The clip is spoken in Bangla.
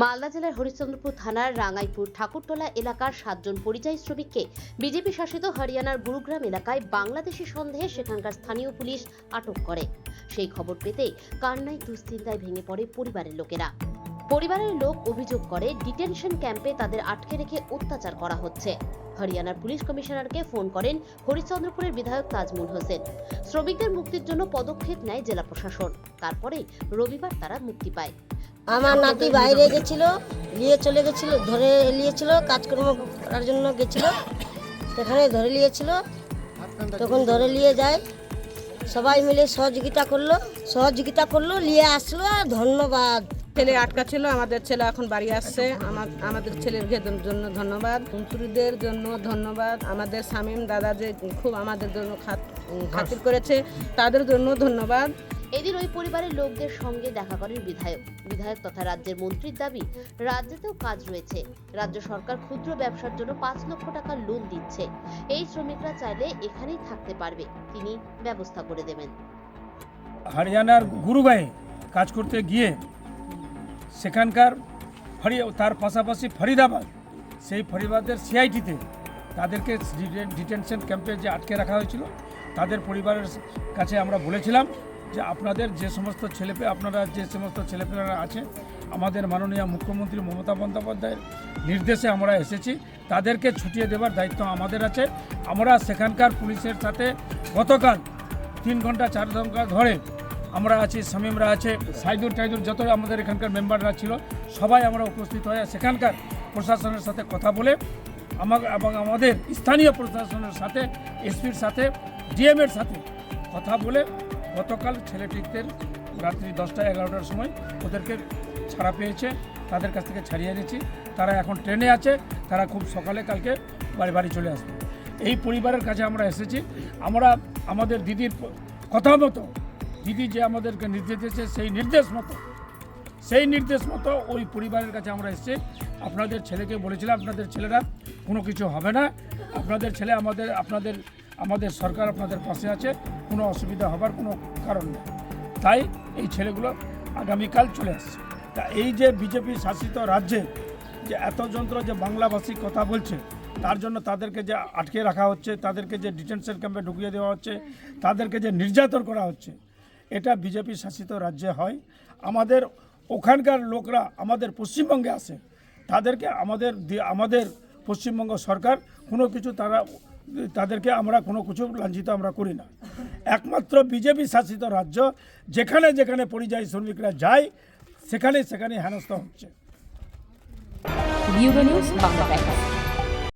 মালদা জেলার হরিশ্চন্দ্রপুর থানার রাঙ্গাইপুর ঠাকুরতলা এলাকার সাতজন পরিযায়ী শ্রমিককে বিজেপি শাসিত হরিয়ানার গুরুগ্রাম এলাকায় বাংলাদেশি সন্দেহে সেখানকার স্থানীয় পুলিশ আটক করে। সেই খবর পেতে কান্নায় দুশ্চিন্তায় ভেঙে পড়ে পরিবারের লোকেরা। পরিবারের লোক অভিযোগ করে, ডিটেনশন ক্যাম্পে তাদের আটকে রেখে অত্যাচার করা হচ্ছে। হরিয়ানার পুলিশ কমিশনারকে ফোন করেন হরিশ্চন্দ্রপুরের বিধায়ক তাজমুল হোসেন। শ্রমিকদের মুক্তির জন্য পদক্ষেপ নেয় জেলা প্রশাসন। তারপরে রবিবার তারা মুক্তি পায়। আমার নাতি বাইরে গেছিল, নিয়ে চলে গেছিল, ধরে নিয়েছিল, কাজকর্ম করার জন্য গেছিল, সেখানে ধরে নিয়েছিল, তখন ধরে নিয়ে যায়। সবাই মিলে সহযোগিতা করল সহযোগিতা করল, নিয়ে আসলো, আর ধন্যবাদ। ছেলে আটকা ছিল আমাদের ছেলে এখন বাড়ি আসছে। আমার আমাদের ছেলের জন্য ধন্যবাদ। কুঞ্চুরিদের জন্য ধন্যবাদ। আমাদের শামীম দাদা যে খুব আমাদের জন্য খাত- খাতির করেছে তাদের জন্য ধন্যবাদ। এদিন ওই পরিবারের লোকদের সঙ্গে দেখা করেন বিধায়ক। বিধায়ক তথা রাজ্যের মন্ত্রীর দাবি রাজ্যেতেও কাজ রয়েছে। রাজ্য সরকার ক্ষুদ্র ব্যবসার জন্য পাঁচ লক্ষ টাকা লোন দিচ্ছে। এই শ্রমিকরা চাইলে এখানেই থাকতে পারবে। তিনি ব্যবস্থা করে দেবেন। হরিয়ানার গুরুগাঁয়ে কাজ করতে গিয়ে সেখানকার ফরি, তার পাশাপাশি ফরিদাবাদ, সেই ফরিদাবাদের সিআইটিতে তাদেরকে ডিটেনশন ক্যাম্পে যে আটকে রাখা হয়েছিল, তাদের পরিবারের কাছে আমরা বলেছিলাম যে আপনাদের যে সমস্ত ছেলেপে, আপনারা যে সমস্ত ছেলেপেলেরা আছে, আমাদের মাননীয় মুখ্যমন্ত্রী মমতা বন্দ্যোপাধ্যায়ের নির্দেশে আমরা এসেছি, তাদেরকে ছুটিয়ে দেওয়ার দায়িত্ব আমাদের আছে। আমরা সেখানকার পুলিশের সাথে গতকাল তিন ঘণ্টা চার ঘণ্টা ধরে আমরা আছি, শামীমরা আছে, সাইদুর টাইদুর যত আমাদের এখানকার মেম্বাররা ছিল, সবাই আমরা উপস্থিত হয়ে সেখানকার প্রশাসনের সাথে কথা বলে আমার এবং আমাদের স্থানীয় প্রশাসনের সাথে, এসপির সাথে ডিএমের সাথে কথা বলে গতকাল ছেলেটিদের রাত্রি দশটা এগারোটার সময় ওদেরকে ছাড়া পেয়েছে, তাদের কাছ থেকে ছাড়িয়ে এনেছি। তারা এখন ট্রেনে আছে, তারা খুব সকালে কালকে বাড়ি বাড়ি চলে আসবে। এই পরিবারের কাছে আমরা এসেছি। আমরা আমাদের দিদির কথা মতো দিদি যে আমাদেরকে নির্দেশ দিয়েছে, সেই নির্দেশ মতো, সেই নির্দেশ মতো ওই পরিবারের কাছে আমরা এসেছি। আপনাদের ছেলেকে বলেছিলাম, আপনাদের ছেলেরা কোনো কিছু হবে না। আপনাদের ছেলে আমাদের, আপনাদের, আমাদের সরকার আপনাদের পাশে আছে, কোনো অসুবিধা হবার কোনো কারণ নেই। তাই এই ছেলেগুলো আগামীকাল চলে আসছে। তা এই যে বিজেপি শাসিত রাজ্যে যে এত যন্ত্র যে বাংলাভাষী কথা বলছে, তার জন্য তাদেরকে যে আটকে রাখা হচ্ছে, তাদেরকে যে ডিটেনশন ক্যাম্পে ঢুকিয়ে দেওয়া হচ্ছে, তাদেরকে যে নির্যাতন করা হচ্ছে এটা বিজেপি শাসিত রাজ্যে হয়। আমাদের ওখানকার লোকরা আমাদের পশ্চিমবঙ্গে আসে তাদেরকে আমাদের আমাদের পশ্চিমবঙ্গ সরকার কোনো কিছু তারা, তাদেরকে আমরা কোনো কিছু লাঞ্ছিত আমরা করি না। একমাত্র বিজেপি শাসিত রাজ্য, যেখানে যেখানে পরিযায়ী শ্রমিকরা যায়, সেখানে সেখানে হেনস্থা হচ্ছে।